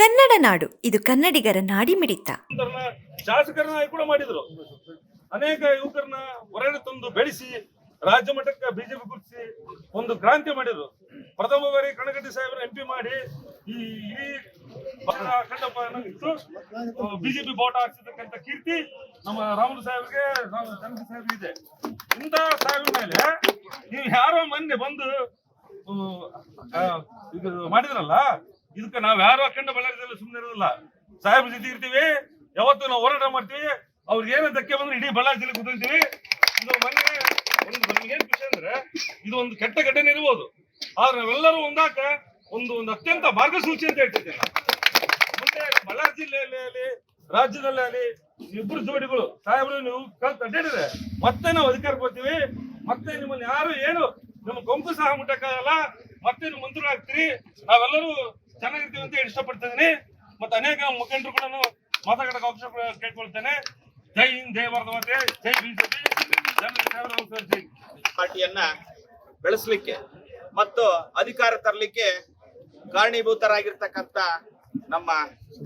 ಕನ್ನಡ ನಾಡು, ಇದು ಕನ್ನಡಿಗರ ನಾಡಿ ಮಿಡಿತ ಶಾಸಕರನ್ನ ಕೂಡ ಮಾಡಿದ್ರು. ಅನೇಕ ಯುವಕರನ್ನ ಹೊರಗಡೆ ತಂದು ಬೆಳೆಸಿ, ರಾಜ್ಯ ಮಟ್ಟಕ್ಕೆ ಬಿಜೆಪಿ ಗುರುತಿಸಿ ಒಂದು ಕ್ರಾಂತಿ ಮಾಡಿದ್ರು. ಪ್ರಥಮ ಬಾರಿ ಕಣಗಟ್ಟಿ ಸಾಹೇಬರ ಎಂಪಿ ಮಾಡಿ ಈ ಇಡೀ ಬಿಜೆಪಿ ಬೋಟ ಹಾಕ್ಸಿರ್ತಕ್ಕಂಥ ಕೀರ್ತಿ ನಮ್ಮ ರಾಮುಲು ಸಾಹೇಬ್ಗೆ ಸಾಹೇಬ್ ಇದೆ. ಇಂಥ ಸಾಹೇಬ್ರ ಮೇಲೆ ನೀವು ಯಾರೋ ಮೊನ್ನೆ ಬಂದು ಇದು ಮಾಡಿದ್ರಲ್ಲ ಇದಕ್ಕೆ ನಾವ್ ಯಾರು ಅಖಂಡ ಬಳ್ಳಾರಿಯಲ್ಲಿ ಸುಮ್ಮನೆ ಇರೋದಿಲ್ಲ. ಸಾಹೇಬ್ ಜೊತೆ ಇರ್ತೀವಿ, ಯಾವತ್ತು ನಾವು ಹೋರಾಟ ಮಾಡ್ತೀವಿ. ಅವ್ರಿಗೆ ಏನೋ ಧಕ್ಕೆ ಬಂದ್ರೆ ಇಡೀ ಬಳ್ಳಾರಿ ಜಿಲ್ಲೆ ಕೂತ್ಕೊಂತೀವಿ ಇದು ಮೊನ್ನೆ ಒಂದು ನಮ್ಗೆ ಏನ್ ಖುಷಿ ಅಂದ್ರೆ ಇದು ಒಂದು ಕೆಟ್ಟ ಘಟನೆ ಇರ್ಬೋದು. ಆದ್ರೆ ನಾವೆಲ್ಲರೂ ಒಂದಾಕ ಒಂದು ಒಂದು ಅತ್ಯಂತ ಮಾರ್ಗಸೂಚಿ ಅಂತ ಹೇಳ್ತಿದ್ದೇನೆ. ಮುಂದೆ ಬಳ್ಳಾರಿ ಜಿಲ್ಲೆಯಲ್ಲಿ ಆಗಲಿ, ರಾಜ್ಯದಲ್ಲಿ ಆಗಲಿ ಇಬ್ಬರು ಜೋಡಿಗಳು, ಸಾಹೇಬರು ನೀವು ಕಲ್ತು ಅಡ್ಡಾಡಿದ್ರೆ ಮತ್ತೆ ನಾವು ಅಧಿಕಾರ ಕೊಡ್ತೀವಿ ಮತ್ತೆ ನಿಮ್ಮನ್ನ ಯಾರು ಏನು, ನಮ್ಮ ಕೊಂಪು ಸಹ ಮುಟ್ಟಕ್ಕಾಗಲ್ಲ. ಮತ್ತೆ ನೀವು ಮಂತ್ರಿ ಆಗ್ತೀರಿ ನಾವೆಲ್ಲರೂ ಚೆನ್ನಾಗಿರ್ತೀವಿ ಅಂತ ಇಷ್ಟಪಡ್ತಿದ್ದೀನಿ. ಮತ್ತೆ ಅನೇಕ ಮುಖಂಡರು ಕೂಡ ಮಾತಾಡಕ ಅವಕಾಶ ಕೇಳ್ಕೊಳ್ತೇನೆ. ಜೈ ಹಿಂದ್, ಜೈ ಭಾರತ ಜೈ ಬಿಜೆಪಿ. ಪಾರ್ಟಿಯನ್ನ ಬೆಳೆಸಲಿಕ್ಕೆ ಮತ್ತು ಅಧಿಕಾರ ತರಲಿಕ್ಕೆ ಕಾರಣೀಭೂತರಾಗಿರ್ತಕ್ಕಂಥ ನಮ್ಮ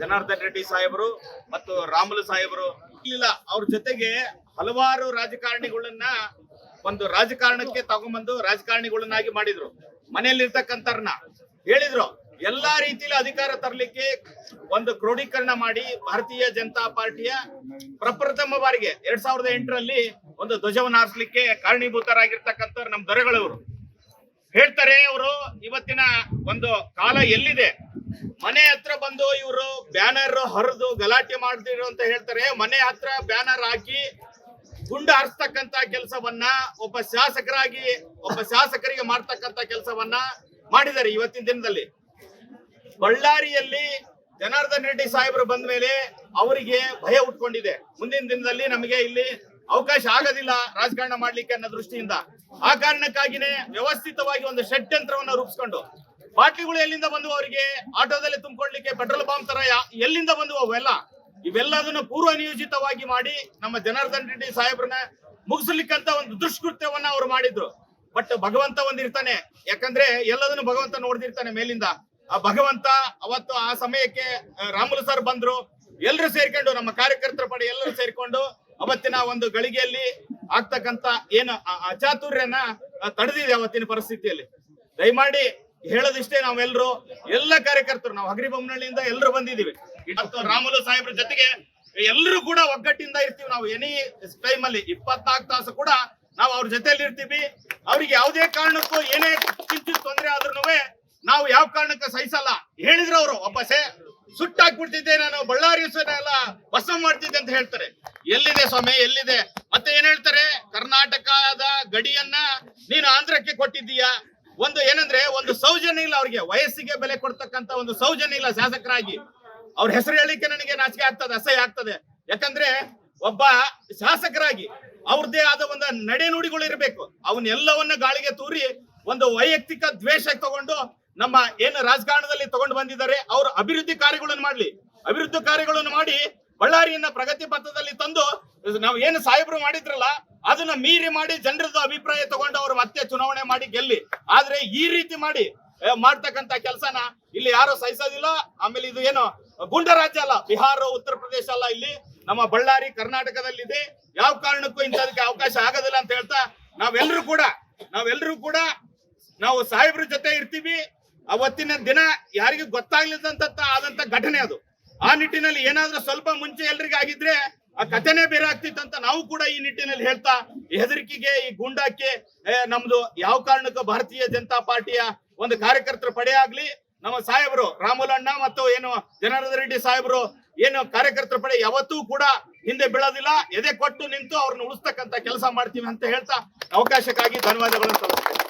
ಜನಾರ್ದನ್ ರೆಡ್ಡಿ ಸಾಹೇಬರು ಮತ್ತು ರಾಮುಲು ಸಾಹೇಬರು. ಇಲ್ಲ, ಅವ್ರ ಜೊತೆಗೆ ಹಲವಾರು ರಾಜಕಾರಣಿಗಳನ್ನ ಒಂದು ರಾಜಕಾರಣಕ್ಕೆ ತಗೊಂಬಂದು ರಾಜಕಾರಣಿಗಳನ್ನಾಗಿ ಮಾಡಿದ್ರು. ಮನೆಯಲ್ಲಿರ್ತಕ್ಕಂಥವ್ರನ್ನ ಹೇಳಿದ್ರು. ಎಲ್ಲಾ ರೀತಿಯಲ್ಲಿ ಅಧಿಕಾರ ತರಲಿಕ್ಕೆ ಒಂದು ಕ್ರೋಢೀಕರಣ ಮಾಡಿ ಭಾರತೀಯ ಜನತಾ ಪಾರ್ಟಿಯ ಪ್ರಪ್ರಥಮ ಬಾರಿಗೆ ಎರಡ್ ಸಾವಿರದ ಎಂಟರಲ್ಲಿ ಒಂದು ಧ್ವಜವನ್ನು ಹಾರಿಸಲಿಕ್ಕೆ ಕಾರಣೀಭೂತರಾಗಿರ್ತಕ್ಕಂಥವ್ರು ನಮ್ಮ ದೊರೆಗಳವರು. ಹೇಳ್ತಾರೆ ಅವರು ಇವತ್ತಿನ ಒಂದು ಕಾಲ ಎಲ್ಲಿದೆ? ಮನೆ ಹತ್ರ ಬಂದು ಇವರು ಬ್ಯಾನರ್ ಹರಿದು ಗಲಾಟೆ ಮಾಡ್ತಿರು ಅಂತ ಹೇಳ್ತಾರೆ. ಮನೆ ಹತ್ರ ಬ್ಯಾನರ್ ಹಾಕಿ ಗುಂಡು ಹಾರಿಸ್ತಕ್ಕಂತ ಕೆಲಸವನ್ನ ಒಬ್ಬ ಶಾಸಕರಾಗಿ, ಒಬ್ಬ ಶಾಸಕರಿಗೆ ಮಾಡ್ತಕ್ಕಂತ ಕೆಲಸವನ್ನ ಮಾಡಿದ್ದಾರೆ ಇವತ್ತಿನ ದಿನದಲ್ಲಿ. ಬಳ್ಳಾರಿಯಲ್ಲಿ ಜನಾರ್ದನ್ ರೆಡ್ಡಿ ಸಾಹೇಬರು ಬಂದ ಮೇಲೆ ಅವರಿಗೆ ಭಯ ಉಟ್ಕೊಂಡಿದೆ. ಮುಂದಿನ ದಿನದಲ್ಲಿ ನಮಗೆ ಇಲ್ಲಿ ಅವಕಾಶ ಆಗೋದಿಲ್ಲ ರಾಜಕಾರಣ ಮಾಡ್ಲಿಕ್ಕೆ ಅನ್ನೋ ದೃಷ್ಟಿಯಿಂದ. ಆ ಕಾರಣಕ್ಕಾಗಿನೇ ವ್ಯವಸ್ಥಿತವಾಗಿ ಒಂದು ಷಡ್ಯಂತ್ರವನ್ನ ರೂಪಿಸ್ಕೊಂಡು ಬಾಟ್ಲಿಗಳು ಎಲ್ಲಿಂದ ಬಂದು ಅವರಿಗೆ? ಆಟೋದಲ್ಲಿ ತುಂಬಿಕೊಳ್ಳಿಕ್ಕೆ ಪೆಟ್ರೋಲ್ ಬಾಂಬ್ ತರ ಎಲ್ಲಿಂದ ಬಂದು ಅವೆಲ್ಲ? ಇವೆಲ್ಲದನ್ನು ಪೂರ್ವ ನಿಯೋಜಿತವಾಗಿ ಮಾಡಿ ನಮ್ಮ ಜನಾರ್ದನ್ ರೆಡ್ಡಿ ಸಾಹೇಬ್ರನ್ನ ಮುಗಿಸ್ಲಿಕ್ಕಂತ ಒಂದು ದುಷ್ಕೃತ್ಯವನ್ನ ಅವ್ರು ಮಾಡಿದ್ರು. ಬಟ್ ಭಗವಂತ ಒಂದಿರ್ತಾನೆ. ಯಾಕಂದ್ರೆ ಎಲ್ಲದನ್ನು ಭಗವಂತ ನೋಡ್ದಿರ್ತಾನೆ ಮೇಲಿಂದ. ಆ ಭಗವಂತ ಅವತ್ತು ಆ ಸಮಯಕ್ಕೆ ರಾಮುಲು ಸರ್ ಬಂದ್ರು. ಎಲ್ಲರೂ ಸೇರ್ಕೊಂಡು, ನಮ್ಮ ಕಾರ್ಯಕರ್ತರ ಪಡೆ ಎಲ್ಲರೂ ಸೇರ್ಕೊಂಡು ಅವತ್ತಿನ ಒಂದು ಗಳಿಗೆಯಲ್ಲಿ ಆಗ್ತಕ್ಕಂತ ಏನು ಅಚಾತುರ್ಯನ ತಡೆದಿದೆ ಅವತ್ತಿನ ಪರಿಸ್ಥಿತಿಯಲ್ಲಿ. ದಯಮಾಡಿ ಹೇಳೋದಿಷ್ಟೇ ನಾವೆಲ್ಲರೂ ಎಲ್ಲ ಕಾರ್ಯಕರ್ತರು, ನಾವು ಹಗರಿಬೊಮ್ಮನಹಳ್ಳಿಯಿಂದ ಎಲ್ಲರೂ ಬಂದಿದ್ದೀವಿ. ರಾಮುಲು ಸಾಹೇಬ್ರ ಜೊತೆಗೆ ಎಲ್ಲರೂ ಕೂಡ ಒಗ್ಗಟ್ಟಿಂದ ಇರ್ತೀವಿ ನಾವು. ಎನಿ ಟೈಮ್ ಅಲ್ಲಿ ಇಪ್ಪತ್ನಾಲ್ಕು ತಾಸು ಕೂಡ ನಾವು ಅವ್ರ ಜೊತೆಯಲ್ಲಿ ಇರ್ತೀವಿ ಅವ್ರಿಗೆ ಯಾವುದೇ ಕಾರಣಕ್ಕೂ ಏನೇ ಕಿಂಚಿತ್ ತೊಂದರೆ ಆದ್ರೂ ನಾವು ಯಾವ ಕಾರಣಕ್ಕೆ ಸಹಿಸಲ್ಲ. ಹೇಳಿದ್ರು ಅವರು ಒಬ್ಬ ಸೇ ಸುಟ್ಟಾಕ್ಬಿಡ್ತಿದ್ದೆ ನಾನು, ಬಳ್ಳಾರಿ ಎಲ್ಲ ಭಸ್ಮ ಮಾಡ್ತಿದ್ದೆ ಅಂತ ಹೇಳ್ತಾರೆ. ಎಲ್ಲಿದೆ ಸ್ವಾಮಿ, ಎಲ್ಲಿದೆ? ಮತ್ತೆ ಏನ್ ಹೇಳ್ತಾರೆ? ಕರ್ನಾಟಕದ ಗಡಿಯನ್ನ ನೀನು ಆಂಧ್ರಕ್ಕೆ ಕೊಟ್ಟಿದ್ದೀಯಾ? ಒಂದು ಏನಂದ್ರೆ, ಒಂದು ಸೌಜನ್ಯ ಇಲ್ಲ ಅವ್ರಿಗೆ. ವಯಸ್ಸಿಗೆ ಬೆಲೆ ಕೊಡ್ತಕ್ಕಂತ ಒಂದು ಸೌಜನ್ಯ ಇಲ್ಲ ಶಾಸಕರಾಗಿ. ಅವ್ರ ಹೆಸರು ಹೇಳಿಕೆ ನನಗೆ ನಾಚಿಕೆ ಆಗ್ತದೆ, ಅಸಹ್ಯ ಆಗ್ತದೆ. ಯಾಕಂದ್ರೆ, ಒಬ್ಬ ಶಾಸಕರಾಗಿ ಅವ್ರದ್ದೇ ಆದ ಒಂದು ನಡೆ ನುಡಿಗಳು ಇರಬೇಕು. ಅವನ್ನೆಲ್ಲವನ್ನ ಗಾಳಿಗೆ ತೂರಿ ಒಂದು ವೈಯಕ್ತಿಕ ದ್ವೇಷ ತಗೊಂಡು ನಮ್ಮ ಏನು ರಾಜಕಾರಣದಲ್ಲಿ ತಗೊಂಡು ಬಂದಿದ್ದಾರೆ, ಅವ್ರ ಅಭಿವೃದ್ಧಿ ಕಾರ್ಯಗಳನ್ನು ಮಾಡಲಿ. ಅಭಿವೃದ್ಧಿ ಕಾರ್ಯಗಳನ್ನು ಮಾಡಿ ಬಳ್ಳಾರಿಯನ್ನ ಪ್ರಗತಿ ಪಥದಲ್ಲಿ ತಂದು, ನಾವು ಏನು ಸಾಹೇಬರು ಮಾಡಿದ್ರಲ್ಲ, ಅದನ್ನ ಮೀರಿ ಮಾಡಿ ಜನರದ್ದು ಅಭಿಪ್ರಾಯ ತಗೊಂಡು ಅವರು ಮತ್ತೆ ಚುನಾವಣೆ ಮಾಡಿ ಗೆಲ್ಲಿ. ಆದ್ರೆ ಈ ರೀತಿ ಮಾಡಿ ಮಾಡ್ತಕ್ಕಂತ ಕೆಲಸನ ಇಲ್ಲಿ ಯಾರು ಸಹಿಸೋದಿಲ್ಲ. ಆಮೇಲೆ ಇದು ಏನು, ಗುಂಡ ರಾಜ್ಯ ಅಲ್ಲ, ಬಿಹಾರ, ಉತ್ತರ ಪ್ರದೇಶ ಅಲ್ಲ ಇಲ್ಲಿ. ನಮ್ಮ ಬಳ್ಳಾರಿ, ಕರ್ನಾಟಕದಲ್ಲಿದೆ. ಯಾವ ಕಾರಣಕ್ಕೂ ಇಂಥದಕ್ಕೆ ಅವಕಾಶ ಆಗೋದಿಲ್ಲ ಅಂತ ಹೇಳ್ತಾ ನಾವೆಲ್ಲರೂ ಕೂಡ ನಾವೆಲ್ಲರೂ ಕೂಡ, ನಾವು ಸಾಹೇಬ್ರ ಜೊತೆ ಇರ್ತೀವಿ. ಅವತ್ತಿನ ದಿನ ಯಾರಿಗೂ ಗೊತ್ತಾಗ್ಲಿದ್ದಂತ ಆದಂತ ಘಟನೆ ಅದು. ಆ ನಿಟ್ಟಿನಲ್ಲಿ ಏನಾದ್ರೂ ಸ್ವಲ್ಪ ಮುಂಚೆ ಎಲ್ರಿಗೂ ಆಗಿದ್ರೆ ಆ ಕಥೆನೇ ಬೇರೆ ಆಗ್ತಿತ್ತು ಅಂತ ನಾವು ಕೂಡ ಈ ನಿಟ್ಟಿನಲ್ಲಿ ಹೇಳ್ತಾ ಹೆದರಿಕೆಗೆ, ಈ ಗುಂಡಕ್ಕೆ ನಮ್ದು ಯಾವ ಕಾರಣಕ್ಕೂ ಭಾರತೀಯ ಜನತಾ ಪಾರ್ಟಿಯ ಒಂದು ಕಾರ್ಯಕರ್ತರ ಪಡೆ ಆಗ್ಲಿ, ನಮ್ಮ ಸಾಹೇಬರು ರಾಮುಲಣ್ಣ ಮತ್ತು ಏನು ಜನಾರ್ದನ್ ರೆಡ್ಡಿ ಸಾಹೇಬರು ಏನು ಕಾರ್ಯಕರ್ತರ ಪಡೆ ಯಾವತ್ತೂ ಕೂಡ ಹಿಂದೆ ಬೀಳೋದಿಲ್ಲ. ಎದೆ ಕೊಟ್ಟು ನಿಂತು ಅವ್ರನ್ನ ಉಳಿಸ್ತಕ್ಕಂತ ಕೆಲಸ ಮಾಡ್ತೀವಿ ಅಂತ ಹೇಳ್ತಾ ಅವಕಾಶಕ್ಕಾಗಿ ಧನ್ಯವಾದಗಳನ್ನು ಸಲ್ಲಿಸ್ತೇನೆ